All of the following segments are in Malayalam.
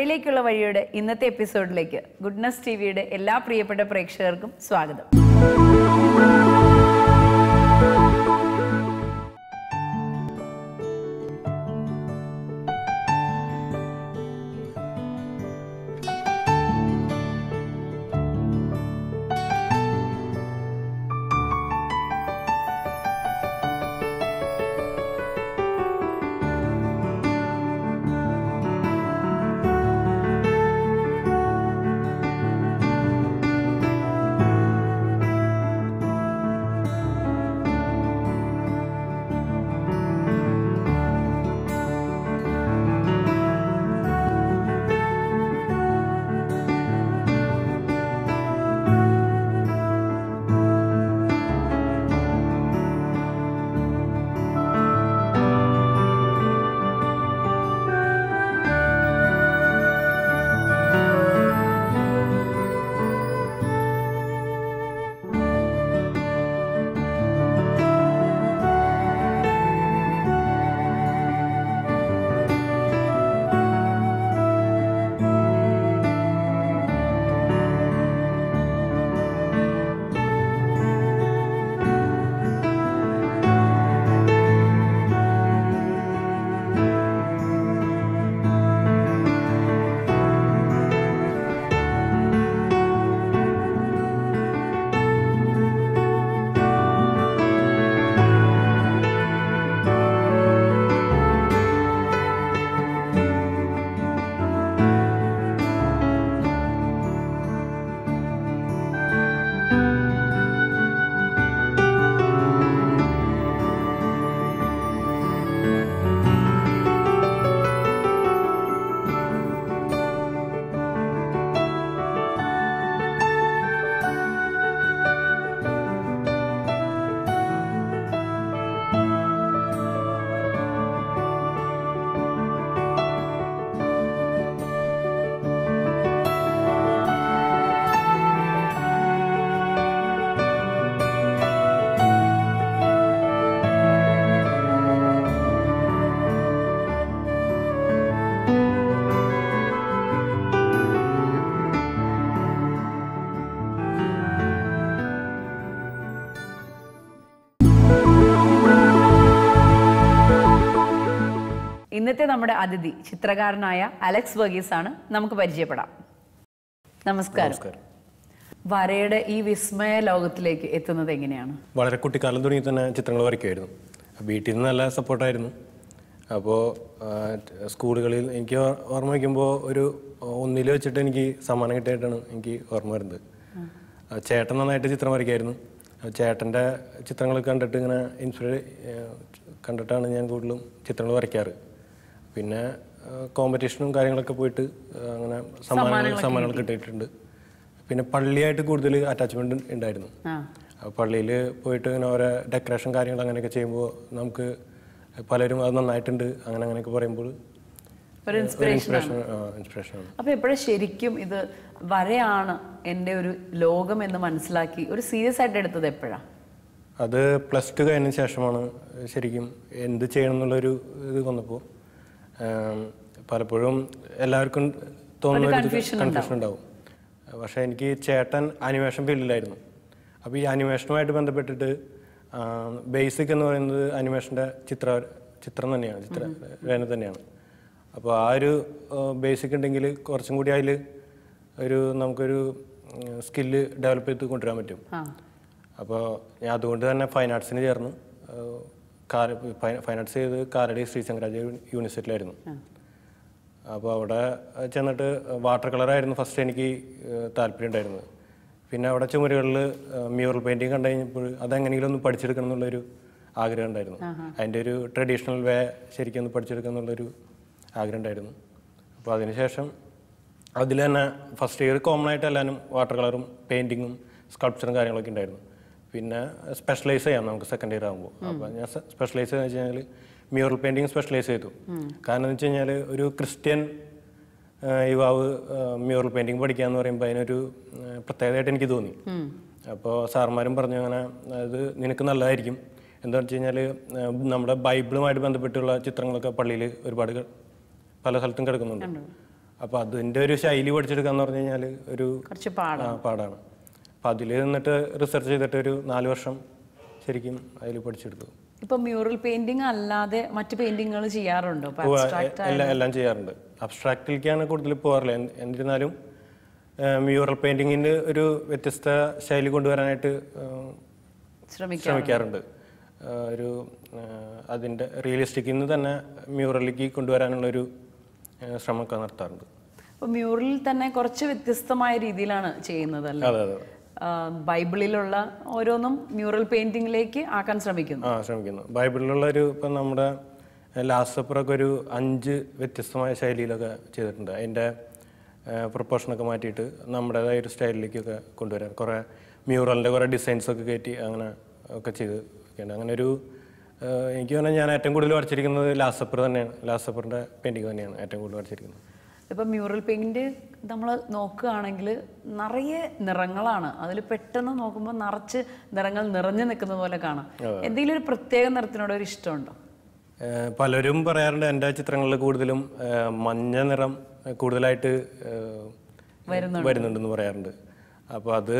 വരയിലേക്കുള്ള വഴിയുടെ ഇന്നത്തെ എപ്പിസോഡിലേക്ക് ഗുഡ്നസ് ടി വിയുടെ എല്ലാ പ്രിയപ്പെട്ട പ്രേക്ഷകർക്കും സ്വാഗതം. ഇന്നത്തെ നമ്മുടെ അതിഥി ചിത്രകാരനായ അലക്സ് വർഗീസ് ആണ് നമുക്ക് പരിചയപ്പെടാം. നമസ്കാരം. വരയുടെ ഈ വിസ്മയ ലോകത്തിലേക്ക് എത്തുന്നത് എങ്ങനെയാണ്? വളരെ കുട്ടിക്കാലം തുടങ്ങി തന്നെ ചിത്രങ്ങൾ വരയ്ക്കുമായിരുന്നു. വീട്ടിൽ നിന്ന് നല്ല സപ്പോർട്ടായിരുന്നു അപ്പോൾ സ്കൂളുകളിൽ എനിക്ക് ഓർമ്മ വയ്ക്കുമ്പോൾ ഒരു ഒന്നിൽ വെച്ചിട്ട് എനിക്ക് സമ്മാനം കിട്ടിയിട്ടാണ് എനിക്ക് ഓർമ്മ വരുന്നത്. ചേട്ടൻ നന്നായിട്ട് ചിത്രം വരയ്ക്കായിരുന്നു. ചേട്ടന്റെ ചിത്രങ്ങൾ കണ്ടിട്ട് ഇങ്ങനെ ഇൻസ്പിറേ കണ്ടിട്ടാണ് ഞാൻ കൂടുതലും ചിത്രങ്ങൾ വരയ്ക്കാറ്. പിന്നെ കോമ്പറ്റീഷനും കാര്യങ്ങളൊക്കെ പോയിട്ട് അങ്ങനെ സമ്മാനങ്ങൾ സമ്മാനങ്ങൾ കിട്ടിയിട്ടുണ്ട്. പിന്നെ പള്ളിയായിട്ട് കൂടുതൽ അറ്റാച്ച്മെന്റ് ഉണ്ടായിരുന്നു. പള്ളിയിൽ പോയിട്ട് ഇങ്ങനെ ഓരോ ഡെക്കറേഷൻ കാര്യങ്ങൾ അങ്ങനെയൊക്കെ ചെയ്യുമ്പോൾ നമുക്ക് പലരും അത് നന്നായിട്ടുണ്ട് അങ്ങനെ അങ്ങനെയൊക്കെ പറയുമ്പോൾ ഒരു ഇൻസ്പിറേഷൻ ഇൻസ്പിറേഷൻ ഇൻസ്പിറേഷനാണ് അപ്പൊ എപ്പോഴും ശരിക്കും ഇത് വരയാണ് എന്റെ ഒരു ലോകം എന്ന് മനസ്സിലാക്കി ഒരു സീരിയസ് ആയിട്ട് എടുത്തത് എപ്പോഴാ? അത് പ്ലസ് ടു കഴിഞ്ഞ ശേഷമാണ് ശരിക്കും എന്ത് ചെയ്യണം എന്നുള്ളൊരു ഇത് വന്നപ്പോൾ പലപ്പോഴും എല്ലാവർക്കും തോന്നുന്ന കൺഫ്യൂഷൻ ഉണ്ടാവും. പക്ഷേ എനിക്ക് ചേട്ടൻ അനിമേഷൻ ഫീൽഡിലായിരുന്നു അപ്പോൾ ഈ അനിമേഷനുമായിട്ട് ബന്ധപ്പെട്ടിട്ട് ബേസിക് എന്ന് പറയുന്നത് അനിമേഷന്റെ ചിത്ര ചിത്രം തന്നെയാണ് ചിത്ര രചന തന്നെയാണ്. അപ്പോൾ ആ ഒരു ബേസിക് ഉണ്ടെങ്കിൽ കുറച്ചും കൂടി അതിൽ ഒരു നമുക്കൊരു സ്കില്ല് ഡെവലപ്പ് ചെയ്ത് കൊണ്ടുവരാൻ പറ്റും. അപ്പോൾ ഞാൻ അതുകൊണ്ട് തന്നെ ഫൈൻ ആർട്സിന് ചേർന്നു. ഫൈൻ ആർട്സ് ചെയ്ത് കാരടി ശ്രീ ശങ്കരാചാര്യ യൂണിവേഴ്സിറ്റിയിലായിരുന്നു. അപ്പോൾ അവിടെ ചെന്നിട്ട് വാട്ടർ കളറായിരുന്നു ഫസ്റ്റ് എനിക്ക് താല്പര്യം ഉണ്ടായിരുന്നത്. പിന്നെ അവിടെ ചുമരുകളിൽ മ്യൂറൽ പെയിന്റിങ് കണ്ടു കഴിഞ്ഞപ്പോൾ അതെങ്ങനെയെങ്കിലും ഒന്ന് പഠിച്ചെടുക്കണം എന്നുള്ളൊരു ആഗ്രഹം ഉണ്ടായിരുന്നു. അതിന്റെ ഒരു ട്രഡീഷണൽ വേ ശരിക്കും ഒന്ന് പഠിച്ചെടുക്കണം എന്നുള്ളൊരു ആഗ്രഹം ഉണ്ടായിരുന്നു. അപ്പോൾ അതിനുശേഷം അതിൽ തന്നെ ഫസ്റ്റ് ഇയർ കോമൺ ആയിട്ട് എല്ലാവരും വാട്ടർ കളറും പെയിന്റിങ്ങും സ്കൾപ്ചറും കാര്യങ്ങളൊക്കെ ഉണ്ടായിരുന്നു. പിന്നെ സ്പെഷ്യലൈസ് ചെയ്യാം നമുക്ക് സെക്കൻഡ് ഇയർ ആകുമ്പോൾ അപ്പോൾ ഞാൻ സ്പെഷ്യലൈസ് ചെയ്തെന്ന് വെച്ച് കഴിഞ്ഞാൽ മ്യൂറൽ പെയിന്റിങ് സ്പെഷ്യലൈസ് ചെയ്തു. കാരണം എന്ന് വെച്ച് കഴിഞ്ഞാൽ ഒരു ക്രിസ്ത്യൻ യുവാവ് മ്യൂറൽ പെയിന്റിങ് പഠിക്കാന്ന് എന്ന് പറയുമ്പോൾ അതിനൊരു പ്രത്യേകതയായിട്ട് എനിക്ക് തോന്നി. അപ്പോൾ സാർമാരും പറഞ്ഞു അങ്ങനെ അത് നിനക്ക് നല്ലതായിരിക്കും. എന്താണെന്ന് വെച്ച് കഴിഞ്ഞാൽ നമ്മുടെ ബൈബിളുമായിട്ട് ബന്ധപ്പെട്ടുള്ള ചിത്രങ്ങളൊക്കെ പള്ളിയിൽ ഒരുപാട് പല സ്ഥലത്തും കിടക്കുന്നുണ്ട്. അപ്പോൾ അതിന്റെ ഒരു ശൈലി പഠിച്ചെടുക്കാന്ന് പറഞ്ഞു കഴിഞ്ഞാൽ ഒരു പാടാണ്. ആ, പാടാണ് അപ്പം അതിൽ നിന്നിട്ട് റിസർച്ച് ചെയ്തിട്ട് ഒരു നാല് വർഷം ശരിക്കും അതിൽ പഠിച്ചെടുത്തു. ഇപ്പൊ മ്യൂറൽ പെയിന്റിംഗ് അല്ലാതെ മറ്റു പെയിന്റിങ്ങുകൾ ചെയ്യാറുണ്ടോ? എല്ലാം എല്ലാം ചെയ്യാറുണ്ട്. അബ്സ്ട്രാക്റ്റിലേക്കാണ് കൂടുതൽ പോകാറില്ല എന്നിരുന്നാലും മ്യൂറൽ പെയിന്റിങ്ങിന് ഒരു വ്യത്യസ്ത ശൈലി കൊണ്ടുവരാനായിട്ട് ശ്രമിക്കാറുണ്ട്. ഒരു അതിന്റെ റിയലിസ്റ്റിക്കിൽ നിന്ന് തന്നെ മ്യൂറലിലേക്ക് കൊണ്ടുവരാനുള്ള ഒരു ശ്രമമൊക്കെ നടത്താറുണ്ട്. അപ്പോൾ മ്യൂറലിൽ തന്നെ കുറച്ച് വ്യത്യസ്തമായ രീതിയിലാണ് ചെയ്യുന്നത് അല്ലേ? അതെ അതെ ആ, ബൈബിളിലുള്ള ഓരോന്നും മ്യൂറൽ പെയിന്റിംഗിലേക്ക് ആക്കാൻ ശ്രമിക്കുന്നു. ആ ശ്രമിക്കുന്നു. ബൈബിളിലുള്ള ഒരു ഇപ്പം നമ്മുടെ ലാസ്റ്റ് സപ്പറൊക്കെ ഒരു അഞ്ച് വ്യത്യസ്തമായ ശൈലിയിലൊക്കെ ചെയ്തിട്ടുണ്ട്. അതിന്റെ പ്രൊപ്പോർഷനൊക്കെ മാറ്റിയിട്ട് നമ്മുടേതായ ഒരു സ്റ്റൈലിലേക്കൊക്കെ കൊണ്ടുവരാൻ കുറേ മ്യൂറലിന്റെ കുറേ ഡിസൈൻസ് ഒക്കെ കയറ്റി അങ്ങനെ ഒക്കെ ചെയ്ത് അങ്ങനെ ഒരു എനിക്ക് പറഞ്ഞാൽ ഞാൻ ഏറ്റവും കൂടുതൽ വരച്ചിരിക്കുന്നത് ലാസ്റ്റ് തന്നെയാണ്. ലാസ്റ്റ് സപ്പറിന്റെ പെയിന്റിങ് തന്നെയാണ് ഏറ്റവും കൂടുതൽ വരച്ചിരിക്കുന്നത്. ഇപ്പൊ മ്യൂറൽ പെയിന്റ് നമ്മൾ നോക്കുകയാണെങ്കിൽ നിറയെ നിറങ്ങളാണ്. അതിൽ പെട്ടെന്ന് നോക്കുമ്പോൾ നിറച്ച് നിറങ്ങൾ നിറഞ്ഞു നിൽക്കുന്ന പോലെ കാണാം. എന്തെങ്കിലും ഒരു പ്രത്യേക നിറത്തിനോട് ഒരു ഇഷ്ടമുണ്ടോ? പലരും പറയാറുണ്ട് എന്റെ ചിത്രങ്ങളിൽ കൂടുതലും മഞ്ഞ നിറം കൂടുതലായിട്ട് വരുന്നുണ്ടെന്ന് പറയാറുണ്ട്. അപ്പോൾ അത്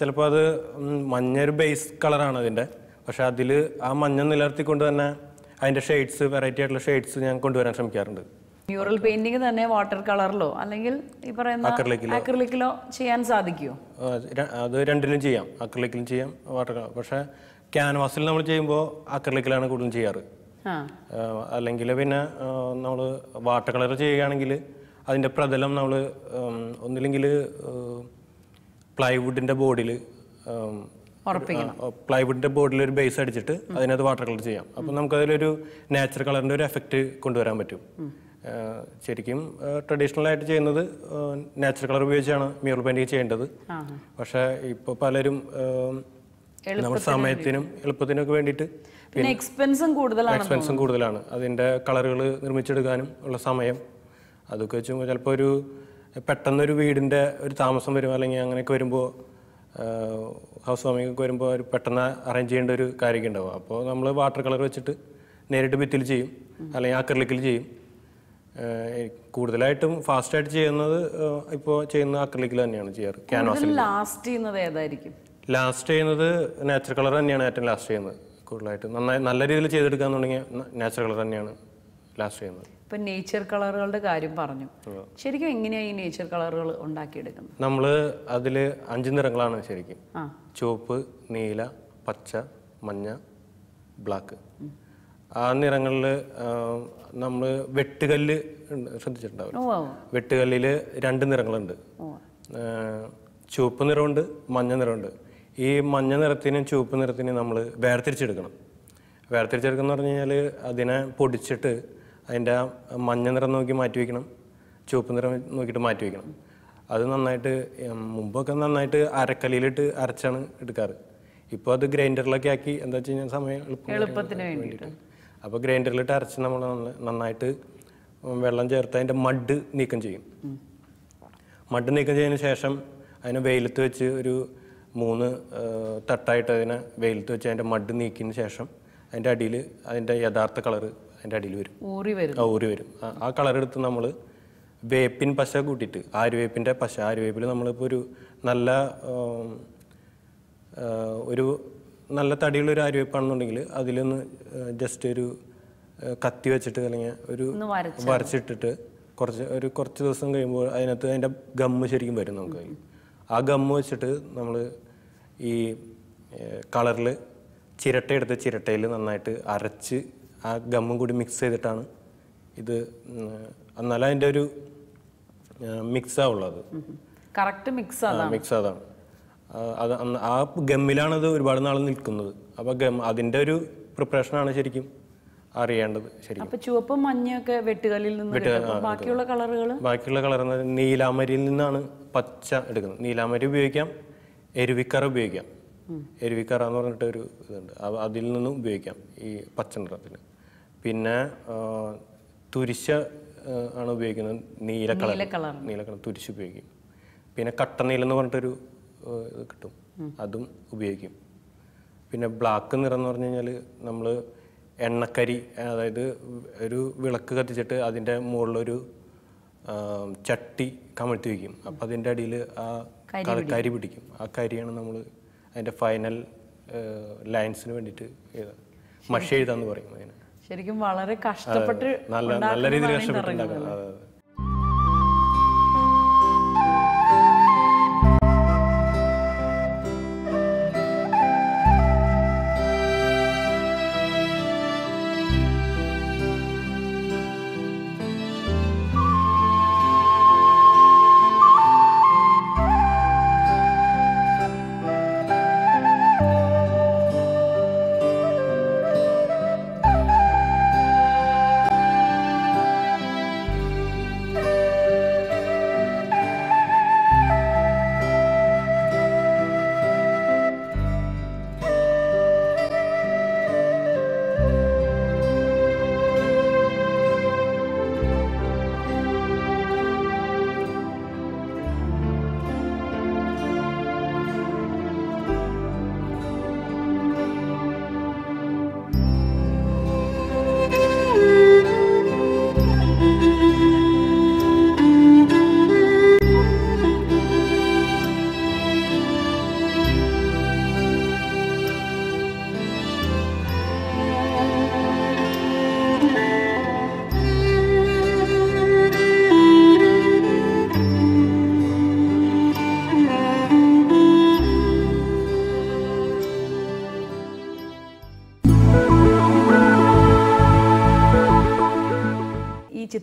ചിലപ്പോൾ അത് മഞ്ഞൊരു മഞ്ഞ ഒരു ബേസ് കളറാണ് അതിന്റെ. പക്ഷെ അതിൽ ആ മഞ്ഞ നിലർത്തിക്കൊണ്ട് തന്നെ അതിന്റെ ഷെയ്ഡ്സ് വെറൈറ്റി ആയിട്ടുള്ള ഷെയ്ഡ്സ് ഞാൻ കൊണ്ടുവരാൻ ശ്രമിക്കാറുണ്ട്. മ്യൂറൽ പെയിന്റിംഗ് തന്നെ വാട്ടർ കളറിലോ അല്ലെങ്കിൽ ഈ പറയുന്ന അക്രിലിക്കിലോ. ചെയ്യാൻ സാധിക്കുമോ അത് രണ്ടിനും ചെയ്യാം. അക്രലിക്കിലും ചെയ്യാം വാട്ടർ കളർ പക്ഷേ ക്യാൻവാസിൽ നമ്മൾ ചെയ്യുമ്പോൾ അക്രലിക്കിലാണ് കൂടുതലും ചെയ്യാറ്. അല്ലെങ്കിൽ പിന്നെ നമ്മൾ വാട്ടർ കളർ ചെയ്യുകയാണെങ്കിൽ അതിന്റെ പ്രതലം നമ്മൾ ഒന്നില്ലെങ്കിൽ പ്ലൈവുഡിന്റെ ബോർഡിൽ പ്ലൈവുഡിന്റെ ബോർഡിൽ ഒരു ബേസ് അടിച്ചിട്ട് അതിനകത്ത് വാട്ടർ കളർ ചെയ്യാം. അപ്പം നമുക്കതിലൊരു നാച്ചുറൽ കളറിന്റെ ഒരു എഫക്റ്റ് കൊണ്ടുവരാൻ പറ്റും. ശരിക്കും ട്രഡീഷണൽ ആയിട്ട് ചെയ്യുന്നത് നാച്ചുറൽ കളർ ഉപയോഗിച്ചാണ് മ്യൂറൽ പെയിന്റിങ് ചെയ്യേണ്ടത്. പക്ഷെ ഇപ്പോൾ പലരും നമ്മുടെ സമയത്തിനും എളുപ്പത്തിനും ഒക്കെ വേണ്ടിയിട്ട് പിന്നെ എക്സ്പെൻസും കൂടുതലാണ് എക്സ്പെൻസും കൂടുതലാണ്. അതിന്റെ കളറുകൾ നിർമ്മിച്ചെടുക്കാനും ഉള്ള സമയം. അതൊക്കെ വെച്ച് ചിലപ്പോൾ ഒരു പെട്ടെന്നൊരു വീടിന്റെ ഒരു താമസം വരും അല്ലെങ്കിൽ അങ്ങനെയൊക്കെ വരുമ്പോൾ ഹൗസ് വാമിംഗ് ഒക്കെ വരുമ്പോൾ ഒരു പെട്ടെന്ന് അറേഞ്ച് ചെയ്യേണ്ട ഒരു കാര്യമൊക്കെ ഉണ്ടാവും. അപ്പോൾ നമ്മൾ വാട്ടർ കളർ വെച്ചിട്ട് നേരിട്ട് ഭിത്തിൽ ചെയ്യും അല്ലെങ്കിൽ അക്രലിക്കിൽ ചെയ്യും. കൂടുതലായിട്ടും ഫാസ്റ്റായിട്ട് ചെയ്യുന്നത് ഇപ്പോൾ ചെയ്യുന്ന അക്രലിക്കിൽ തന്നെയാണ് ചെയ്യാറ്. ക്യാൻവാസിൽ ലാസ്റ്റ് ചെയ്യുന്നത്. ഏതായിരിക്കും? ലാസ്റ്റ് ചെയ്യുന്നത് നാച്ചുറൽ കളർ തന്നെയാണ് ഏറ്റവും ലാസ്റ്റ് ചെയ്യുന്നത്. കൂടുതലായിട്ട് നന്നായി നല്ല രീതിയിൽ ചെയ്തെടുക്കാൻ തുടങ്ങിയ നാച്ചുറൽ കളർ തന്നെയാണ് ലാസ്റ്റ് ചെയ്യുന്നത്. ഇപ്പൊ നേച്ചർ കളറുകളുടെ കാര്യം പറഞ്ഞു. ശരിക്കും എങ്ങനെയാണ് ഈ നേച്ചർ കളറുകൾ ഉണ്ടാക്കിയെടുക്കുന്നത്? നമ്മൾ അതിൽ അഞ്ച് നിറങ്ങളാണ് ശരിക്കും. ചുവപ്പ് നീല പച്ച മഞ്ഞ ബ്ലാക്ക് ആ നിറങ്ങളിൽ നമ്മൾ വെട്ടുകല്ല് ശ്രദ്ധിച്ചിട്ടുണ്ടാവും വെട്ടുകല്ലിൽ രണ്ട് നിറങ്ങളുണ്ട്. ചുവപ്പ് നിറമുണ്ട് മഞ്ഞ നിറമുണ്ട് ഈ മഞ്ഞ നിറത്തിനും ചുവപ്പ് നിറത്തിനും നമ്മൾ വേർതിരിച്ചെടുക്കണം. വേർതിരിച്ചെടുക്കുന്ന പറഞ്ഞു കഴിഞ്ഞാൽ അതിനെ പൊടിച്ചിട്ട് അതിന്റെ ആ മഞ്ഞ നിറം നോക്കി മാറ്റി വയ്ക്കണം ചുവപ്പ് നിറം നോക്കിയിട്ട് മാറ്റി വയ്ക്കണം അത് നന്നായിട്ട് മുമ്പൊക്കെ നന്നായിട്ട് അരക്കല്ലിലിട്ട് അരച്ചാണ് എടുക്കാറ്. ഇപ്പോൾ അത് ഗ്രൈൻഡറിലൊക്കെ ആക്കി എന്താ വെച്ച് കഴിഞ്ഞാൽ സമയം എളുപ്പം എളുപ്പത്തിന് വേണ്ടിയിട്ട്. അപ്പോൾ ഗ്രൈൻഡറിലിട്ട് അരച്ച് നമ്മൾ നന്നായിട്ട് വെള്ളം ചേർത്ത് അതിന്റെ മഡ് നീക്കം ചെയ്യും. മഡ് നീക്കം ചെയ്തതിന് ശേഷം അതിനെ വെയിലത്ത് വെച്ച് ഒരു മൂന്ന് തട്ടായിട്ട് അതിനെ വെയിലത്ത് വെച്ച് അതിന്റെ മഡ് നീക്കിയതിന് ശേഷം അതിന്റെ അടിയിൽ അതിന്റെ യഥാർത്ഥ കളറ് അതിന്റെ അടിയിൽ വരും. ഊറി വരും. ആ ഊറി വരും. ആ- കളറെടുത്ത് കളർ എടുത്ത് നമ്മൾ വേപ്പിൻ പശ കൂട്ടിയിട്ട് ആര്യവേപ്പിന്റെ പശ ആര്യവേപ്പിൽ നമ്മളിപ്പോൾ ഒരു നല്ല ഒരു നല്ല തടിയുള്ള ഒരു ആര്യവേപ്പാണെന്നുണ്ടെങ്കിൽ അതിലൊന്ന് ജസ്റ്റ് ഒരു കത്തി വെച്ചിട്ട് അല്ലെങ്കിൽ ഒരു വരച്ചിട്ടിട്ട് കുറച്ച് ഒരു കുറച്ച് ദിവസം കഴിയുമ്പോൾ അതിനകത്ത് അതിന്റെ ഗമ്മ് ശരിക്കും വരും നമുക്ക്. ആ ഗമ്മ് വെച്ചിട്ട് നമ്മൾ ഈ കളറിൽ ചിരട്ട എടുത്ത് ചിരട്ടയിൽ നന്നായിട്ട് അരച്ച് ആ ഗമ്മും കൂടി മിക്സ് ചെയ്തിട്ടാണ് ഇത് എന്നാലും അതിന്റെ ഒരു മിക്സ് ആവുള്ളത് കറക്റ്റ് മിക്സ് മിക്സ് അതാണ്. അത് ആ ഗമ്മിലാണത് ഒരുപാട് നാൾ നിൽക്കുന്നത്. അപ്പോൾ ഗം അതിന്റെ ഒരു പ്രിപ്പറേഷനാണ് ശരിക്കും അറിയേണ്ടത് ശരിക്കും. അപ്പൊ ചുവപ്പും മഞ്ഞയൊക്കെ വെട്ടുകല്ലിൽ നിന്ന് ബാക്കിയുള്ള കളറുകൾ ബാക്കിയുള്ള കളർ നീലാമരിയിൽ നിന്നാണ് പച്ച എടുക്കുന്നത്. നീലാമരി ഉപയോഗിക്കാം എരുവിക്കറ ഉപയോഗിക്കാം. എരുവിക്കറ എന്ന് പറഞ്ഞിട്ട് ഒരു ഇതുണ്ട്. അതിൽ നിന്നും ഉപയോഗിക്കാം ഈ പച്ച നിറത്തിന് പിന്നെ തുരിശ ആണ് ഉപയോഗിക്കുന്നത് നീല കളർ നീല കളർ തുരിശ് ഉപയോഗിക്കും. പിന്നെ കട്ടനീലെന്ന് പറഞ്ഞിട്ടൊരു ആ, ഇത് കിട്ടും. അതും ഉപയോഗിക്കും. പിന്നെ ബ്ലാക്ക് നിറം എന്ന് പറഞ്ഞു കഴിഞ്ഞാൽ നമ്മൾ എണ്ണക്കരി അതായത് ഒരു വിളക്ക് കത്തിച്ചിട്ട് അതിന്റെ മുകളിലൊരു ചട്ടി കമഴ്ത്തി വയ്ക്കും അപ്പം അതിന്റെ അടിയിൽ ആ കരി പിടിക്കും. ആ കരിയാണ് നമ്മൾ അതിന്റെ ഫൈനൽ ലൈൻസിന് വേണ്ടിയിട്ട് എഴുതാം മഷി എഴുതാന്ന് പറയും അതിന്. ശരിക്കും വളരെ കഷ്ടപ്പെട്ട് നല്ല നല്ല രീതിയിൽ ഉണ്ടാക്കുന്നതാണ്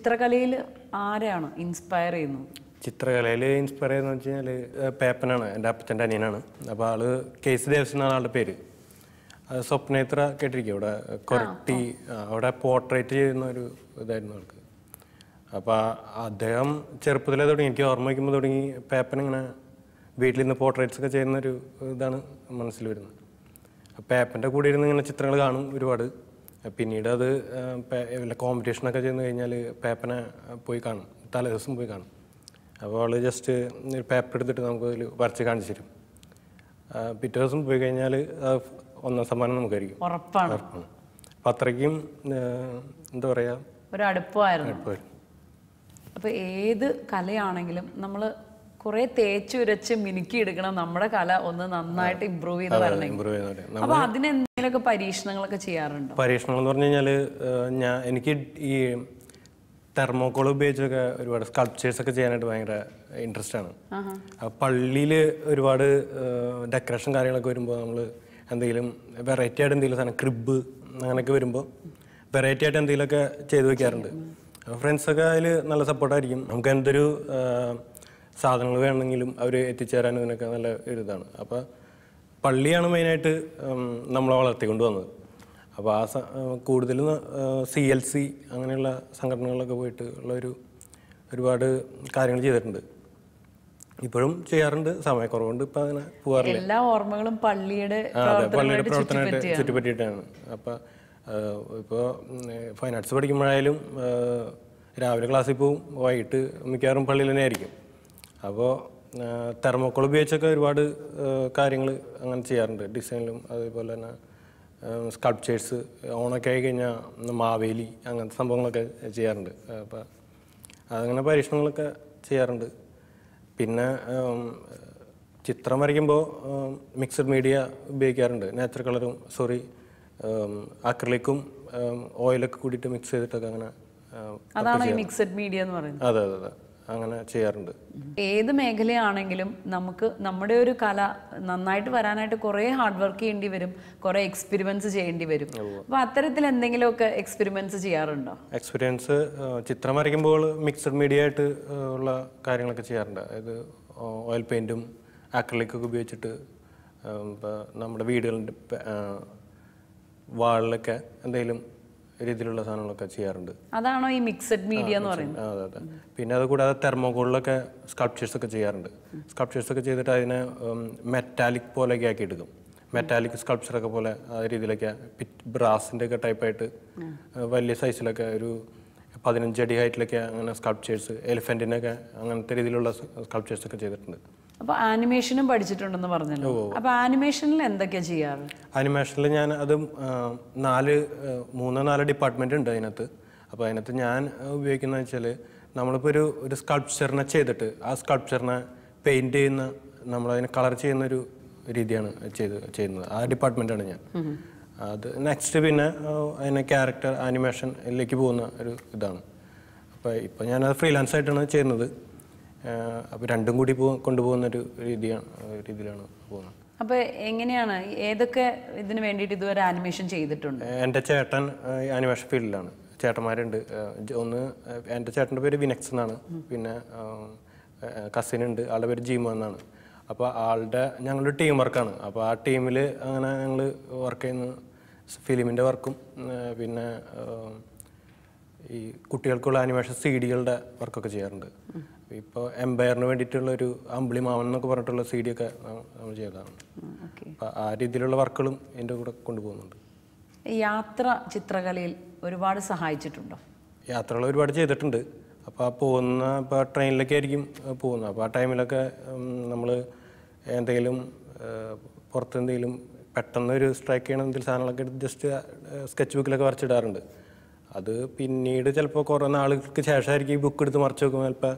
ചിത്രകലയിൽ ആരെയാണ് ഇൻസ്പയർ ചെയ്യുന്നത്? ചിത്രകലയിൽ ഇൻസ്പയർ ചെയ്യുന്ന വെച്ച് കഴിഞ്ഞാൽ പേപ്പനാണ്. എന്റെ അപ്പച്ചന്റെ അനിയനാണ്. അപ്പോൾ ആൾ കേസ് ദേവസ് എന്നാണ് ആളുടെ പേര്. അത് സ്വപ്നേത്ര കേട്ടിരിക്കും ഇവിടെ കൊരട്ടി അവിടെ പോർട്രേറ്റ് ചെയ്യുന്ന ഒരു ഇതായിരുന്നു ആൾക്ക്. അപ്പോൾ അദ്ദേഹം ചെറുപ്പത്തിലേ തുടങ്ങി. എനിക്ക് ഓർമ്മ വയ്ക്കുമ്പോൾ തുടങ്ങി പേപ്പൻ ഇങ്ങനെ വീട്ടിൽ നിന്ന് പോർട്രേറ്റ്സ് ഒക്കെ ചെയ്യുന്ന ഒരു ഇതാണ് മനസ്സിൽ വരുന്നത്. പേപ്പന്റെ കൂടെ ഇരുന്ന് ഇങ്ങനെ ചിത്രങ്ങൾ കാണും ഒരുപാട്. പിന്നീട് അത് വല്ല കോമ്പറ്റീഷനൊക്കെ ചെന്ന് കഴിഞ്ഞാൽ പേപ്പനെ പോയി കാണും തലേ ദിവസം പോയി കാണും. അപ്പോൾ അവൾ ജസ്റ്റ് ഒരു പേപ്പർ എടുത്തിട്ട് നമുക്ക് അതിൽ വരച്ച് കാണിച്ചു തരും. പിറ്റേ ദിവസം പോയി കഴിഞ്ഞാൽ ഒന്നാം സമ്മാനം നമുക്കായിരിക്കും. ഉറപ്പാണ്. ഉറപ്പാണ്. അപ്പം അത്രയ്ക്കും എന്താ പറയുക ഒരു അടുപ്പമായിരുന്നു. അടുപ്പമായിരുന്നു. അപ്പോൾ ഏത് കലയാണെങ്കിലും നമ്മൾ കുറെ തേച്ചുരച്ച് മിനുക്കി എടുക്കണം നമ്മുടെ കല ഒന്ന് നന്നായിട്ട് ഇമ്പ്രൂവ് ചെയ്ത് വരണമെങ്കിൽ. അപ്പൊ അതിന് എന്തെങ്കിലുമൊക്കെ പരീക്ഷണങ്ങളൊക്കെ ചെയ്യാറുണ്ട്? പരീക്ഷണങ്ങൾ എന്ന് പറഞ്ഞു കഴിഞ്ഞാൽ ഞാൻ എനിക്ക് ഈ തെർമോക്കോൾ ഉപയോഗിച്ചൊക്കെ ഒരുപാട് സ്കൾപ്ചേഴ്സ് ഒക്കെ ചെയ്യാനായിട്ട് ഭയങ്കര ഇൻട്രസ്റ്റ് ആണ്. പള്ളിയിൽ ഒരുപാട് ഡെക്കറേഷൻ കാര്യങ്ങളൊക്കെ വരുമ്പോൾ നമ്മൾ എന്തെങ്കിലും വെറൈറ്റി ആയിട്ട് എന്തെങ്കിലും സാധനം ക്രിബ് അങ്ങനെയൊക്കെ വരുമ്പോൾ വെറൈറ്റി ആയിട്ട് എന്തെങ്കിലുമൊക്കെ ചെയ്തു വെക്കാറുണ്ട്. ഫ്രണ്ട്സൊക്കെ അതിൽ നല്ല സപ്പോർട്ടായിരിക്കും നമുക്ക് എന്തൊരു സാധനങ്ങൾ വേണമെങ്കിലും അവർ എത്തിച്ചേരാനും ഇതിനൊക്കെ നല്ല ഒരിതാണ്. അപ്പോൾ പള്ളിയാണ് മെയിനായിട്ട് നമ്മളെ വളർത്തിക്കൊണ്ട് വന്നത്. അപ്പോൾ ആ കൂടുതലും സി എൽ സി അങ്ങനെയുള്ള സംഘടനകളിലൊക്കെ പോയിട്ട് ഉള്ള ഒരു ഒരുപാട് കാര്യങ്ങൾ ചെയ്തിട്ടുണ്ട്. ഇപ്പോഴും ചെയ്യാറുണ്ട് സമയക്കുറവുണ്ട് ഇപ്പം അങ്ങനെ പോകാറില്ല. എല്ലാ ഓർമ്മകളും പള്ളിയുടെ പള്ളിയുടെ പ്രവർത്തനമായിട്ട് ചുറ്റിപ്പറ്റിയിട്ടാണ്. അപ്പം ഇപ്പോൾ ഫൈൻ ആർട്സ് പഠിക്കുമ്പോഴായാലും രാവിലെ ക്ലാസ്സിൽ പോവും വൈകിട്ട് മിക്കവാറും പള്ളിയിൽ തന്നെ ആയിരിക്കും അപ്പോൾ തെർമോക്കോൾ ഉപയോഗിച്ചൊക്കെ ഒരുപാട് കാര്യങ്ങൾ അങ്ങനെ ചെയ്യാറുണ്ട്. ഡിസൈനിലും അതേപോലെ തന്നെ സ്കൾപ്ചേഴ്സ് ഓണൊക്കെ ആയി കഴിഞ്ഞാൽ മാവേലി അങ്ങനത്തെ സംഭവങ്ങളൊക്കെ ചെയ്യാറുണ്ട്. അപ്പോൾ അതങ്ങനെ പരീക്ഷണങ്ങളൊക്കെ ചെയ്യാറുണ്ട്. പിന്നെ ചിത്രം വരയ്ക്കുമ്പോൾ മിക്സഡ് മീഡിയ ഉപയോഗിക്കാറുണ്ട്. നാച്ചുറൽ കളറും സോറി അക്രലിക്കും ഓയിലൊക്കെ കൂടിയിട്ട് മിക്സ് ചെയ്തിട്ടൊക്കെ അങ്ങനെ അതാണ് മിക്സഡ് മീഡിയ എന്ന് പറയുന്നത്. അതെ അതെ അതെ. അങ്ങനെ ചെയ്യാറുണ്ട്. ഏത് മേഖലയാണെങ്കിലും നമുക്ക് നമ്മുടെ ഒരു കല നന്നായിട്ട് വരാനായിട്ട് കുറേ ഹാർഡ് വർക്ക് ചെയ്യേണ്ടി വരും കുറേ എക്സ്പെരിമെന്റ്സ് ചെയ്യേണ്ടി വരും. അപ്പൊ അത്തരത്തിൽ എന്തെങ്കിലുമൊക്കെ എക്സ്പെരിമെന്റ്സ് ചെയ്യാറുണ്ടോ എക്സ്പീരിയൻസ് ചിത്രം വരയ്ക്കുമ്പോൾ മിക്സഡ് മീഡിയ ആയിട്ട് ഉള്ള കാര്യങ്ങളൊക്കെ ചെയ്യാറുണ്ട്. അതായത് ഓയിൽ പെയിന്റും ആക്രലിക്കൊക്കെ ഉപയോഗിച്ചിട്ട് നമ്മുടെ വീടുകളുടെ വാളിലൊക്കെ എന്തെങ്കിലും രീതിയിലുള്ള സാധനങ്ങളൊക്കെ ചെയ്യാറുണ്ട്. അതാണോ ഈ മിക്സഡ് മീഡിയ എന്ന് പറയുന്നത്? അതെ അതെ. പിന്നെ അത് കൂടാതെ തെർമോകോളിലൊക്കെ സ്കൾപ്ചേഴ്സ് ഒക്കെ ചെയ്യാറുണ്ട്. സ്കൾപ്ചേഴ്സ് ഒക്കെ ചെയ്തിട്ട് അതിനെ മെറ്റാലിക് പോലെയൊക്കെ ആക്കി എടുക്കും മെറ്റാലിക് സ്കൾപ്ചറൊക്കെ പോലെ ആ രീതിയിലൊക്കെ പിറ്റ് ബ്രാസിന്റെ ഒക്കെ ടൈപ്പായിട്ട് വലിയ സൈസിലൊക്കെ ഒരു പതിനഞ്ചടി ഹൈറ്റിലൊക്കെ അങ്ങനെ സ്കൾപ്ചേഴ്സ് എലിഫന്റിനൊക്കെ അങ്ങനത്തെ രീതിയിലുള്ള സ്കൾപ്ചേഴ്സ് ഒക്കെ ചെയ്തിട്ടുണ്ട്. അപ്പൊ ആനിമേഷനും പഠിച്ചിട്ടുണ്ടെന്ന് പറഞ്ഞല്ലോ. അപ്പോൾ ആനിമേഷനിൽ എന്തൊക്കെയാണ് ചെയ്യാറ്? ആനിമേഷനിൽ ഞാൻ അത് നാല് മൂന്നോ നാല് ഡിപ്പാർട്ട്മെന്റ് ഉണ്ട് അതിനകത്ത്. അപ്പോൾ അതിനകത്ത് ഞാൻ ഉപയോഗിക്കുന്നത് വെച്ചാൽ നമ്മളിപ്പോൾ ഒരു ഒരു സ്കൾപ്ചറിനെ ചെയ്തിട്ട് ആ സ്കൾപ്ചറിനെ പെയിന്റ് ചെയ്യുന്ന നമ്മളതിനെ കളർ ചെയ്യുന്ന ഒരു രീതിയാണ് ചെയ്ത് ചെയ്യുന്നത്. ആ ഡിപ്പാർട്ട്മെന്റാണ് ഞാൻ. അത് നെക്സ്റ്റ് പിന്നെ അതിനെ ക്യാരക്ടർ ആനിമേഷനിലേക്ക് പോകുന്ന ഒരു ഇതാണ്. അപ്പോൾ ഇപ്പോൾ ഞാനത് ഫ്രീലാൻസ് ആയിട്ടാണ് ചെയ്യുന്നത്. അപ്പോൾ രണ്ടും കൂടി പോ കൊണ്ടുപോകുന്ന ഒരു രീതിയാണ് രീതിയിലാണ് പോകുന്നത്. അപ്പോൾ എങ്ങനെയാണ് ഏതൊക്കെ ഇതിന് വേണ്ടിയിട്ട് ഇതുവരെ ആനിമേഷൻ ചെയ്തിട്ടുണ്ട്? എന്റെ ചേട്ടൻ ആനിമേഷൻ ഫീൽഡിലാണ്. ചേട്ടന്മാരുണ്ട്. ഒന്ന് എന്റെ ചേട്ടന്റെ പേര് വിനക്സ് എന്നാണ്. പിന്നെ കസിൻ ഉണ്ട് ആളുടെ പേര് ജീമ എന്നാണ്. അപ്പോൾ ആളുടെ ഞങ്ങളുടെ ടീം വർക്കാണ്. അപ്പോൾ ആ ടീമിൽ അങ്ങനെ ഞങ്ങൾ വർക്ക് ചെയ്യുന്ന ഫിലിമിന്റെ വർക്കും പിന്നെ ഈ കുട്ടികൾക്കുള്ള ആനിമേഷൻ സി ഡികളുടെ വർക്കൊക്കെ ചെയ്യാറുണ്ട്. ഇപ്പോൾ എംപയറിന് വേണ്ടിയിട്ടുള്ള ഒരു അമ്പിളി മാവൻ എന്നൊക്കെ പറഞ്ഞിട്ടുള്ള സി ഡി ഒക്കെ നമ്മൾ ചെയ്തതാണ്. അപ്പോൾ ആ രീതിയിലുള്ള വർക്കുകളും എന്റെ കൂടെ കൊണ്ടുപോകുന്നുണ്ട്. യാത്ര ചിത്രകലയിൽ ഒരുപാട് സഹായിച്ചിട്ടുണ്ടോ? യാത്രകൾ ഒരുപാട് ചെയ്തിട്ടുണ്ട്. അപ്പോൾ ആ പോകുന്ന ഇപ്പോൾ ട്രെയിനിലൊക്കെ ആയിരിക്കും പോകുന്നത്. അപ്പോൾ ആ ടൈമിലൊക്കെ നമ്മൾ എന്തെങ്കിലും പുറത്തെന്തെങ്കിലും പുറത്ത് എന്തെങ്കിലും പെട്ടെന്ന് ഒരു സ്ട്രൈക്ക് ചെയ്യണമെങ്കിൽ എന്തെങ്കിലും സാധനങ്ങളൊക്കെ എടുത്ത് ജസ്റ്റ് സ്കെച്ച് ബുക്കിലൊക്കെ വരച്ചിടാറുണ്ട്. അത് പിന്നീട് ചിലപ്പോൾ കുറേ നാളുകൾക്ക് ശേഷമായിരിക്കും ഈ ബുക്ക് എടുത്ത് മറിച്ച് നോക്കുമ്പോൾ ചിലപ്പോൾ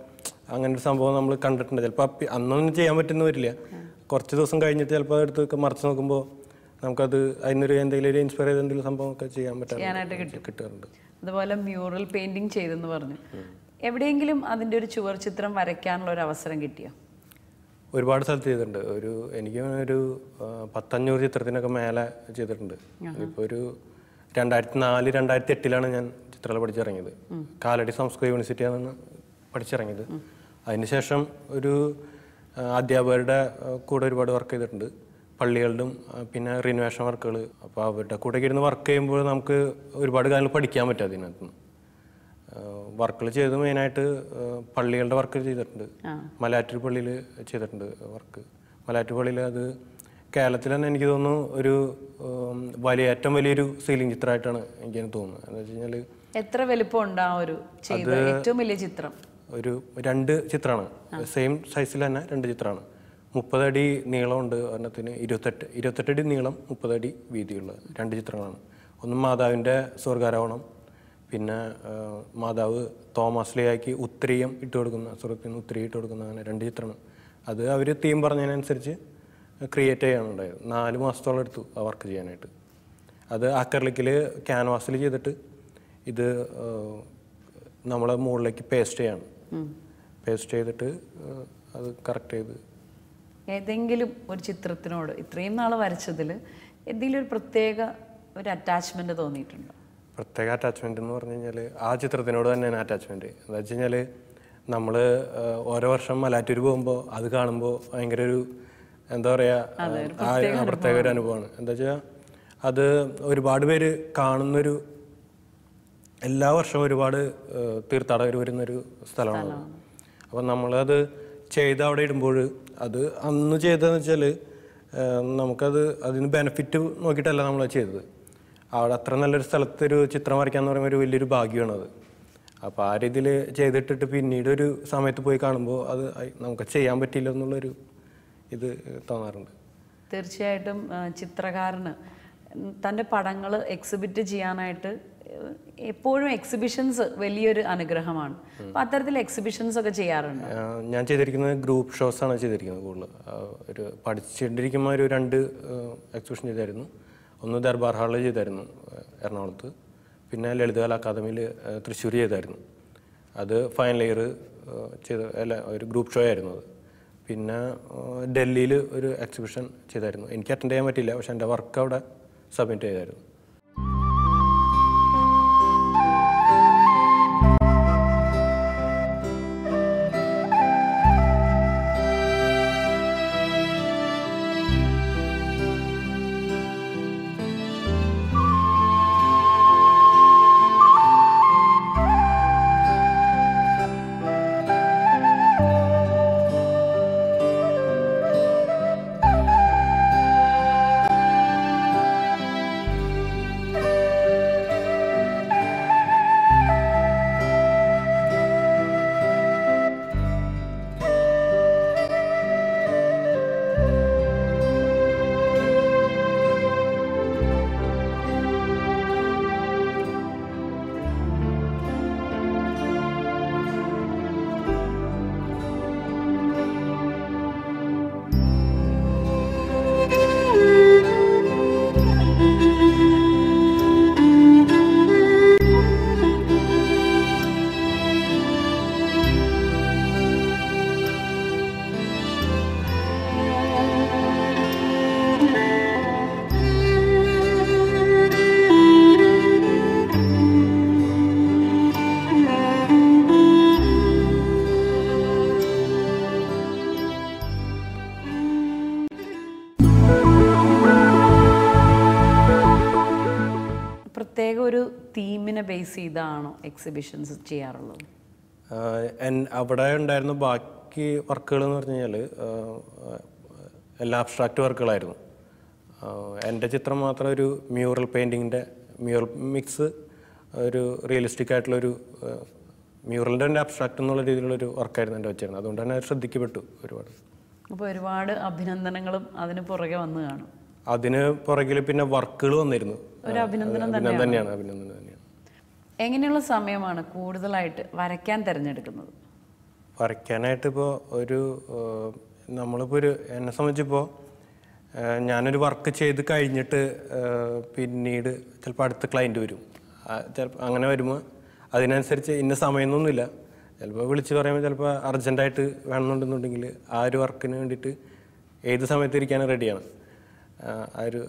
അങ്ങനെ ഒരു സംഭവം നമ്മൾ കണ്ടിട്ടുണ്ട്. ചിലപ്പോൾ അന്നൊന്നും ചെയ്യാൻ പറ്റുന്ന വരില്ല. കുറച്ച് ദിവസം കഴിഞ്ഞിട്ട് ചിലപ്പോൾ എടുത്ത് മറിച്ച് നോക്കുമ്പോൾ നമുക്കത് അതിനൊരു എന്തെങ്കിലും ഒരു ഇൻസ്പയർ ചെയ്ത എന്തെങ്കിലും സംഭവമൊക്കെ ചെയ്യാൻ പറ്റാറുണ്ട്. കിട്ടാറുണ്ട്. അതുപോലെ മ്യൂറൽ പെയിന്റിങ് ചെയ്തെന്ന് പറഞ്ഞു. എവിടെയെങ്കിലും അതിന്റെ ഒരു ചുവർ ചിത്രം വരയ്ക്കാനുള്ള ഒരു അവസരം കിട്ടിയോ? ഒരുപാട് സ്ഥലത്ത് ചെയ്തിട്ടുണ്ട്. ഒരു എനിക്ക് ഒരു പത്തഞ്ഞൂറ് ചിത്രത്തിനൊക്കെ മേലെ ചെയ്തിട്ടുണ്ട്. ഇപ്പോൾ ഒരു രണ്ടായിരത്തി നാല് രണ്ടായിരത്തി എട്ടിലാണ് ഞാൻ ചിത്രകല പഠിച്ചിറങ്ങിയത്. കാലടി സംസ്കൃത യൂണിവേഴ്സിറ്റിയാണ് പഠിച്ചിറങ്ങിയത്. അതിനുശേഷം ഒരു അധ്യാപകരുടെ കൂടെ ഒരുപാട് വർക്ക് ചെയ്തിട്ടുണ്ട്. പള്ളികളിലും പിന്നെ റിനോവേഷൻ വർക്കുകൾ അപ്പോൾ അവരുടെ കൂടെ ഇരുന്ന് വർക്ക് ചെയ്യുമ്പോൾ നമുക്ക് ഒരുപാട് കാര്യങ്ങൾ പഠിക്കാൻ പറ്റും അതിനകത്ത് നിന്ന് വർക്കുകൾ ചെയ്ത് മെയിനായിട്ട് പള്ളികളുടെ വർക്ക് ചെയ്തിട്ടുണ്ട്. മലയാറ്റൂർ പള്ളിയിൽ ചെയ്തിട്ടുണ്ട് വർക്ക് മലയാറ്റൂർ പള്ളിയിൽ അത് കേരളത്തിൽ തന്നെ എനിക്ക് തോന്നുന്നു ഒരു വലിയ ഏറ്റവും വലിയൊരു സീലിംഗ് ചിത്രമായിട്ടാണ് എനിക്ക് തോന്നുന്നത്. എന്ന് വെച്ച് കഴിഞ്ഞാൽ എത്ര വലിപ്പം ഒരു ഏറ്റവും വലിയ ചിത്രം? ഒരു രണ്ട് ചിത്രമാണ്. സെയിം സൈസിൽ തന്നെ രണ്ട് ചിത്രമാണ്. മുപ്പതടി നീളമുണ്ട് ഒരെണ്ണത്തിന് ഇരുപത്തെട്ട് ഇരുപത്തെട്ടടി നീളം മുപ്പതടി വീതിയുള്ള രണ്ട് ചിത്രങ്ങളാണ്. ഒന്ന് മാതാവിന്റെ സ്വർഗാരോഹണം പിന്നെ മാതാവ് തോമസ്ലിയാക്കി ഉത്തരീയം ഇട്ട് കൊടുക്കുന്ന സ്വർഗത്തിന് ഉത്തരീയം ഇട്ട് കൊടുക്കുന്ന അങ്ങനെ രണ്ട് ചിത്രമാണ് അത് അവർ തീം പറഞ്ഞതിനനുസരിച്ച് ക്രിയേറ്റ് ചെയ്യാനുണ്ടായത്. നാല് മാസത്തോളം എടുത്തു ആ വർക്ക് ചെയ്യാനായിട്ട്. അത് അക്കർലിക്കിൽ ക്യാൻവാസിൽ ചെയ്തിട്ട് ഇത് നമ്മളെ മുകളിലേക്ക് പേസ്റ്റ് ചെയ്യാണ്. പേസ്റ്റ് ചെയ്തിട്ട് അത് കറക്റ്റ് ചെയ്ത്. ഏതെങ്കിലും ഒരു ചിത്രത്തിനോട് ഇത്രയും നാൾ വരച്ചതിൽ എന്തെങ്കിലും ഒരു പ്രത്യേക ഒരു അറ്റാച്ച്മെന്റ് തോന്നിയിട്ടുണ്ടോ? പ്രത്യേക അറ്റാച്ച്മെന്റ് എന്ന് പറഞ്ഞു കഴിഞ്ഞാൽ ആ ചിത്രത്തിനോട് തന്നെ അറ്റാച്ച്മെന്റ് എന്താ വെച്ച് കഴിഞ്ഞാൽ നമ്മൾ ഓരോ വർഷം മലാറ്റൂർ പോകുമ്പോൾ അത് കാണുമ്പോൾ ഭയങ്കര ഒരു എന്താ പറയുക ആ പ്രത്യേക ഒരു അനുഭവമാണ്. എന്താ വെച്ചാൽ അത് ഒരുപാട് പേര് കാണുന്നൊരു എല്ലാ വർഷവും ഒരുപാട് തീർത്ഥാടകർ വരുന്നൊരു സ്ഥലമാണ് അപ്പം നമ്മളത് ചെയ്ത് അവിടെ ഇടുമ്പോൾ അത് അന്ന് ചെയ്തതെന്ന് വെച്ചാൽ നമുക്കത് അതിന് ബെനിഫിറ്റ് നോക്കിയിട്ടല്ല നമ്മൾ ചെയ്തത്. അവിടെ അത്ര നല്ലൊരു സ്ഥലത്ത് ഒരു ചിത്രം വരയ്ക്കാന്ന് പറയുമ്പോൾ ഒരു വലിയൊരു ഭാഗ്യമാണത് അപ്പോൾ ആ രീതിയിൽ ചെയ്തിട്ടിട്ട് പിന്നീട് ഒരു സമയത്ത് പോയി കാണുമ്പോൾ അത് നമുക്ക് ചെയ്യാൻ പറ്റിയില്ല എന്നുള്ളൊരു ഇത് തോന്നാറുണ്ട്. തീർച്ചയായിട്ടും ചിത്രകാരന് തന്റെ പടങ്ങൾ എക്സിബിറ്റ് ചെയ്യാനായിട്ട് എപ്പോഴും എക്സിബിഷൻസ് വലിയൊരു അനുഗ്രഹമാണ്. അപ്പം അത്തരത്തിൽ എക്സിബിഷൻസ് ഒക്കെ ചെയ്യാറുണ്ട്? ഞാൻ ചെയ്തിരിക്കുന്നത് ഗ്രൂപ്പ് ഷോസ് ആണ് ചെയ്തിരിക്കുന്നത് കൂടുതൽ ഒരു പഠിച്ചിട്ടിരിക്കുമ്പോൾ ഒരു രണ്ട് എക്സിബിഷൻ ചെയ്തായിരുന്നു. ഒന്ന് ദർബാർ ഹാളിൽ ചെയ്തായിരുന്നു എറണാകുളത്ത്. പിന്നെ ലളിതകല അക്കാദമിയിൽ തൃശ്ശൂർ ചെയ്തായിരുന്നു. അത് ഫൈനൽ ഇയർ ചെയ്ത അല്ല ഒരു ഗ്രൂപ്പ് ഷോ ആയിരുന്നു അത്. പിന്നെ ഡൽഹിയിൽ ഒരു എക്സിബിഷൻ ചെയ്തായിരുന്നു. എനിക്ക് അറ്റൻഡ് ചെയ്യാൻ പറ്റില്ല പക്ഷെ എന്റെ വർക്ക് അവിടെ സബ്മിറ്റ് ചെയ്തായിരുന്നു. ബേസ് ചെയ്താണോ എക്സിബിഷൻസ് ചെയ്യാറുള്ളത്? അവിടെ ഉണ്ടായിരുന്ന ബാക്കി വർക്കുകൾ എന്ന് പറഞ്ഞു കഴിഞ്ഞാൽ എല്ലാ അബ്സ്ട്രാക്റ്റ് വർക്കുകളായിരുന്നു. എന്റെ ചിത്രം മാത്രം ഒരു മ്യൂറൽ പെയിന്റിങ്ങിന്റെ മ്യൂറൽ മിക്സ് ഒരു റിയലിസ്റ്റിക് ആയിട്ടുള്ളൊരു മ്യൂറലിന്റെ തന്നെ അബ്സ്ട്രാക്ട് എന്നുള്ള രീതിയിലുള്ളൊരു വർക്കായിരുന്നു എന്റെ വെച്ചിരുന്നത്. അതുകൊണ്ട് തന്നെ ശ്രദ്ധിക്കപ്പെട്ടു ഒരുപാട്. അപ്പോൾ ഒരുപാട് അഭിനന്ദനങ്ങളും അതിന് പുറകെ വന്നു കാണും. അതിന് പുറകിൽ പിന്നെ വർക്കുകൾ വന്നിരുന്നു. ഒരു അഭിനന്ദനം തന്നെയാണ് അഭിനന്ദനം എങ്ങനെയുള്ള സമയമാണ് കൂടുതലായിട്ട് വരയ്ക്കാൻ തിരഞ്ഞെടുക്കുന്നത്? വരയ്ക്കാനായിട്ട് ഇപ്പോൾ ഒരു നമ്മളിപ്പോൾ ഒരു എന്നെ സംബന്ധിച്ചിപ്പോൾ ഞാനൊരു വർക്ക് ചെയ്ത് കഴിഞ്ഞിട്ട് പിന്നീട് ചിലപ്പോൾ അടുത്ത ക്ലയന്റ് വരും. ചിലപ്പോൾ അങ്ങനെ വരുമ്പോൾ അതിനനുസരിച്ച് ഇന്ന സമയമൊന്നുമില്ല. ചിലപ്പോൾ വിളിച്ച് പറയുമ്പോൾ ചിലപ്പോൾ അർജന്റായിട്ട് വേണമെന്നുണ്ടെന്നുണ്ടെങ്കിൽ ആ ഒരു വർക്കിന് വേണ്ടിയിട്ട് ഏത് സമയത്ത് ഇരിക്കാനും റെഡിയാണ് ആ ഒരു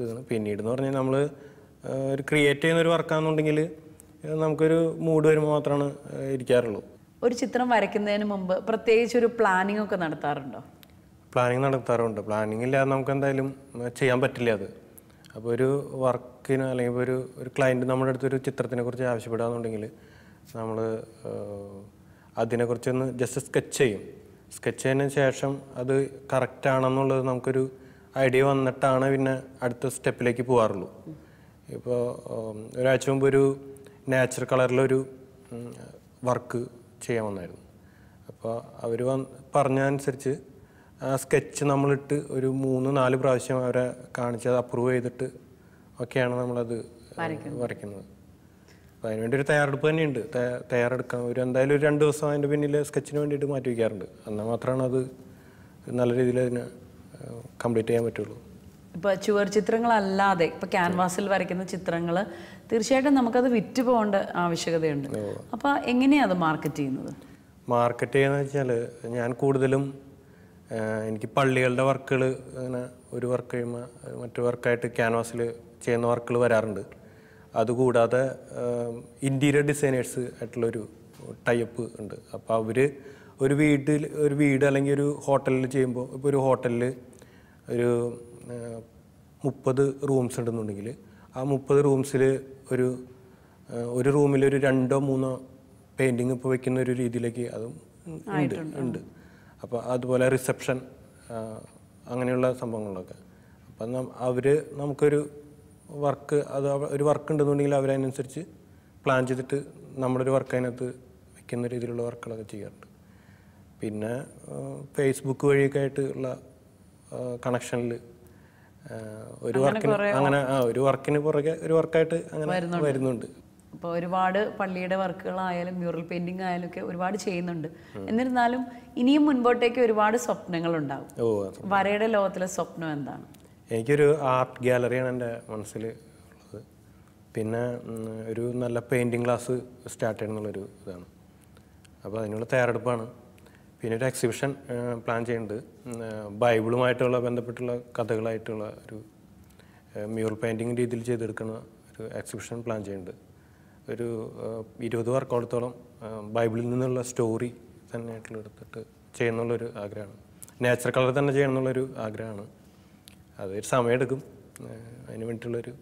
ഇതാണ്. പിന്നീട് എന്ന് പറഞ്ഞാൽ നമ്മൾ ഒരു ക്രിയേറ്റ് ചെയ്യുന്ന ഒരു വർക്കാണെന്നുണ്ടെങ്കിൽ നമുക്കൊരു മൂഡ് വരുമ്പോൾ മാത്രമാണ് ഇരിക്കാറുള്ളൂ. ഒരു ചിത്രം വരയ്ക്കുന്നതിന് മുമ്പ് പ്രത്യേകിച്ച് ഒരു പ്ലാനിംഗ് ഒക്കെ നടത്താറുണ്ടോ? പ്ലാനിങ് നടത്താറുണ്ട്. പ്ലാനിങ് ഇല്ലാതെ നമുക്ക് എന്തായാലും ചെയ്യാൻ പറ്റില്ല അത്. അപ്പോൾ ഒരു വർക്കിന് അല്ലെങ്കിൽ ഒരു ഒരു ക്ലയന്റ് നമ്മുടെ അടുത്ത് ഒരു ചിത്രത്തിനെ കുറിച്ച് ആവശ്യപ്പെടുകയെന്നുണ്ടെങ്കിൽ നമ്മൾ അതിനെക്കുറിച്ചൊന്ന് ജസ്റ്റ് സ്കെച്ച് ചെയ്യും. സ്കെച്ച് ചെയ്തതിന് ശേഷം അത് കറക്റ്റ് ആണെന്നുള്ളത് നമുക്കൊരു ഐഡിയ വന്നിട്ടാണ് പിന്നെ അടുത്ത സ്റ്റെപ്പിലേക്ക് പോകാറുള്ളൂ ഇപ്പോൾ ഒരാഴ്ച മുമ്പ് ഒരു നാച്ചുറൽ കളറിലൊരു വർക്ക് ചെയ്യാൻ വന്നായിരുന്നു. അപ്പോൾ അവർ വന്ന് പറഞ്ഞതനുസരിച്ച് ആ സ്കെച്ച് നമ്മളിട്ട് ഒരു മൂന്ന് നാല് പ്രാവശ്യം അവരെ കാണിച്ച് അത് അപ്രൂവ് ചെയ്തിട്ട് ഒക്കെയാണ് നമ്മളത് വരയ്ക്കുന്നത്. അപ്പോൾ അതിനുവേണ്ടി ഒരു തയ്യാറെടുപ്പ് തന്നെയുണ്ട്. തയ്യാറെടുക്കാൻ തയ്യാറെടുക്കണം ഒരു എന്തായാലും ഒരു രണ്ട് ദിവസം അതിന്റെ പിന്നിൽ സ്കെച്ചിന് വേണ്ടിയിട്ട് മാറ്റി വയ്ക്കാറുണ്ട് എന്നാൽ മാത്രമാണ് അത് നല്ല രീതിയിൽ അതിനെ കംപ്ലീറ്റ് ചെയ്യാൻ പറ്റുള്ളൂ. ഇപ്പോൾ ചുവർ ചിത്രങ്ങളല്ലാതെ ഇപ്പോൾ ക്യാൻവാസിൽ വരയ്ക്കുന്ന ചിത്രങ്ങൾ തീർച്ചയായിട്ടും നമുക്കത് വിറ്റ് പോകേണ്ട ആവശ്യകതയുണ്ട്. അപ്പോൾ എങ്ങനെയാണ് അത് മാർക്കറ്റ് ചെയ്യുന്നത്? മാർക്കറ്റ് ചെയ്യുന്നത് വെച്ചാൽ ഞാൻ കൂടുതലും എനിക്ക് പള്ളികളുടെ വർക്കുകൾ അങ്ങനെ ഒരു വർക്ക് കഴിയുമ്പോൾ മറ്റു വർക്കായിട്ട് ക്യാൻവാസിൽ ചെയ്യുന്ന വർക്കുകൾ വരാറുണ്ട്. അതുകൂടാതെ ഇന്റീരിയർ ഡിസൈനേഴ്സ് ആയിട്ടുള്ളൊരു ടൈപ്പ് ഉണ്ട്. അപ്പോൾ അവർ ഒരു വീട്ടിൽ ഒരു വീട് അല്ലെങ്കിൽ ഒരു ഹോട്ടലിൽ ചെയ്യുമ്പോൾ ഇപ്പോൾ ഒരു ഹോട്ടലിൽ ഒരു മുപ്പത് റൂംസ് ഉണ്ടെന്നുണ്ടെങ്കിൽ ആ മുപ്പത് റൂംസിൽ ഒരു ഒരു റൂമിൽ ഒരു രണ്ടോ മൂന്നോ പെയിന്റിങ് ഇപ്പോൾ വെക്കുന്ന ഒരു രീതിയിലേക്ക് അതും ഉണ്ട് ഉണ്ട്. അപ്പോൾ അതുപോലെ റിസപ്ഷൻ അങ്ങനെയുള്ള സംഭവങ്ങളൊക്കെ. അപ്പം അവർ നമുക്കൊരു വർക്ക് അത് ഒരു വർക്ക് ഉണ്ടെന്നുണ്ടെങ്കിൽ അവരതിനനുസരിച്ച് പ്ലാൻ ചെയ്തിട്ട് നമ്മളൊരു വർക്ക് അതിനകത്ത് വെക്കുന്ന രീതിയിലുള്ള വർക്കുകളൊക്കെ ചെയ്യാറുണ്ട്. പിന്നെ ഫേസ്ബുക്ക് വഴിയൊക്കെ ആയിട്ടുള്ള കണക്ഷനിൽ ഒരു വർക്കിന് അങ്ങനെ ആ ഒരു വർക്കിന് പുറകെ ഒരു വർക്കായിട്ട് അങ്ങനെ വരുന്നുണ്ട്. അപ്പോൾ ഒരുപാട് പള്ളിയുടെ വർക്കുകളായാലും മ്യൂറൽ പെയിന്റിംഗ് ആയാലും ഒക്കെ ഒരുപാട് ചെയ്യുന്നുണ്ട്. എന്നിരുന്നാലും ഇനിയും മുൻപോട്ടേക്ക് ഒരുപാട് സ്വപ്നങ്ങളുണ്ടാവും. ഓ വരയുടെ ലോകത്തിലെ സ്വപ്നം എന്താണ്? എനിക്കൊരു ആർട്ട് ഗാലറിയാണ് എന്റെ മനസ്സിൽ ഉള്ളത്. പിന്നെ ഒരു നല്ല പെയിന്റിങ് ക്ലാസ് സ്റ്റാർട്ട് ചെയ്യണമെന്നുള്ളൊരു ഇതാണ്. അപ്പോൾ അതിനുള്ള തയ്യാറെടുപ്പാണ്. പിന്നെ ഒരു എക്സിബിഷൻ പ്ലാൻ ചെയ്യുന്നുണ്ട്. ബൈബിളുമായിട്ടുള്ള ബന്ധപ്പെട്ടുള്ള കഥകളായിട്ടുള്ള ഒരു മ്യൂറൽ പെയിന്റിങ് രീതിയിൽ ചെയ്തെടുക്കുന്ന ഒരു എക്സിബിഷൻ പ്ലാൻ ചെയ്യുന്നുണ്ട്. ഒരു ഇരുപത് വർക്കോളത്തോളം ബൈബിളിൽ നിന്നുള്ള സ്റ്റോറി തന്നെയായിട്ടുള്ള എടുത്തിട്ട് ചെയ്യുന്നുള്ളൊരു ആഗ്രഹമാണ്. നാച്ചുറൽ കളർ തന്നെ ചെയ്യണമെന്നുള്ളൊരു ആഗ്രഹമാണ്. അതൊരു സമയമെടുക്കും. അതിന് വേണ്ടിയിട്ടുള്ളൊരു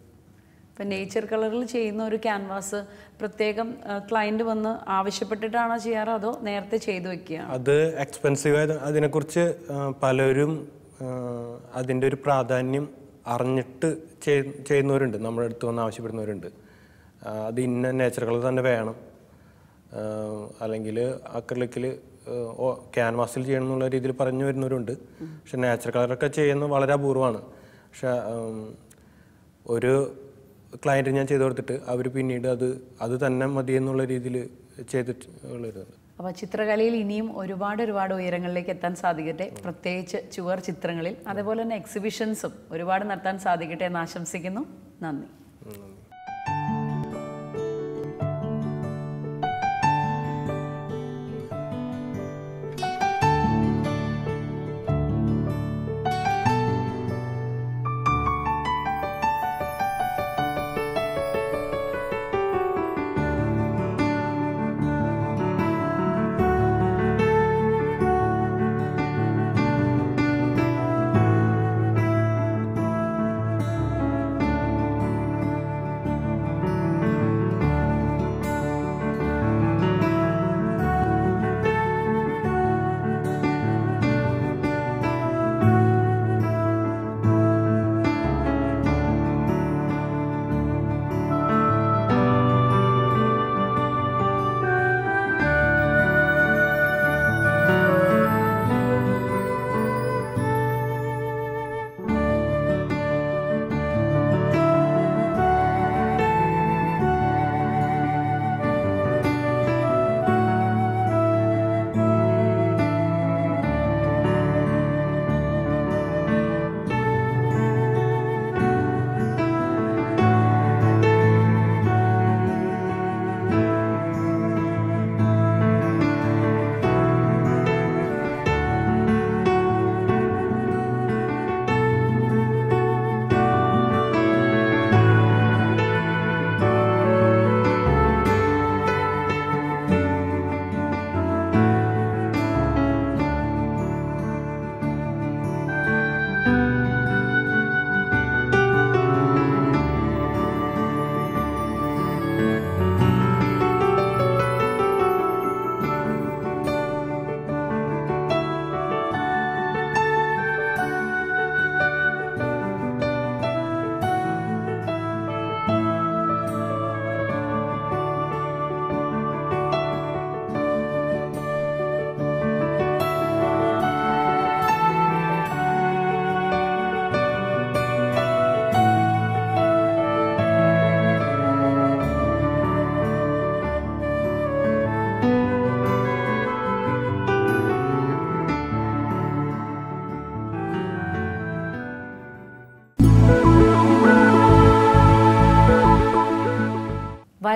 ഇപ്പം നേച്ചർ കളറിൽ ചെയ്യുന്ന ഒരു ക്യാൻവാസ് പ്രത്യേകം ക്ലയന്റ് വന്ന് ആവശ്യപ്പെട്ടിട്ടാണോ ചെയ്യാറ്? അതോ നേരത്തെ ചെയ്തു വെക്കുക? അത് എക്സ്പെൻസീവ് ആയത് അതിനെക്കുറിച്ച് പലരും അതിന്റെ ഒരു പ്രാധാന്യം അറിഞ്ഞിട്ട് ചെയ്യുന്നവരുണ്ട്. നമ്മുടെ അടുത്ത് വന്ന് ആവശ്യപ്പെടുന്നവരുണ്ട്. അത് ഇന്ന നേച്ചർ കളർ തന്നെ വേണം. അല്ലെങ്കിൽ അക്രലിക്കിൽ ക്യാൻവാസിൽ ചെയ്യണം എന്നുള്ള രീതിയിൽ പറഞ്ഞു വരുന്നവരുണ്ട്. പക്ഷെ നേച്ചർ കളറൊക്കെ ചെയ്യുന്നത് വളരെ അപൂർവമാണ്. പക്ഷെ ഒരു ക്ലയന്റ് ഞാൻ ചെയ്തു കൊടുത്തിട്ട് അവർ പിന്നീട് അത് അത് തന്നെ മതി എന്നുള്ള രീതിയിൽ ചെയ്തിട്ട് ഉള്ളൊരു അപ്പോൾ ചിത്രകലയിൽ ഇനിയും ഒരുപാട് ഒരുപാട് ഉയരങ്ങളിലേക്ക് എത്താൻ സാധിക്കട്ടെ. പ്രത്യേകിച്ച് ചുവർ ചിത്രങ്ങളിൽ അതുപോലെ തന്നെ എക്സിബിഷൻസും ഒരുപാട് നടത്താൻ സാധിക്കട്ടെ എന്ന് ആശംസിക്കുന്നു. നന്ദി.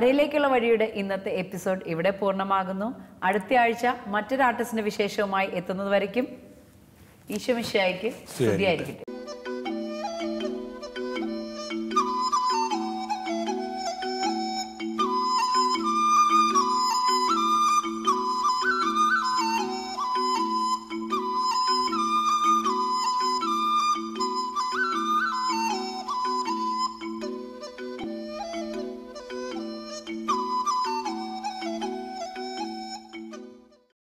വരയിലേക്കുള്ള വഴിയുടെ ഇന്നത്തെ എപ്പിസോഡ് ഇവിടെ പൂർണമാകുന്നു. അടുത്ത ആഴ്ച മറ്റൊരു ആർട്ടിസ്റ്റിന്റെ വിശേഷവുമായി എത്തുന്നത് വരയ്ക്കും ഈശോമിശായിക്ക് സ്തുതിയായിരിക്കട്ടെ.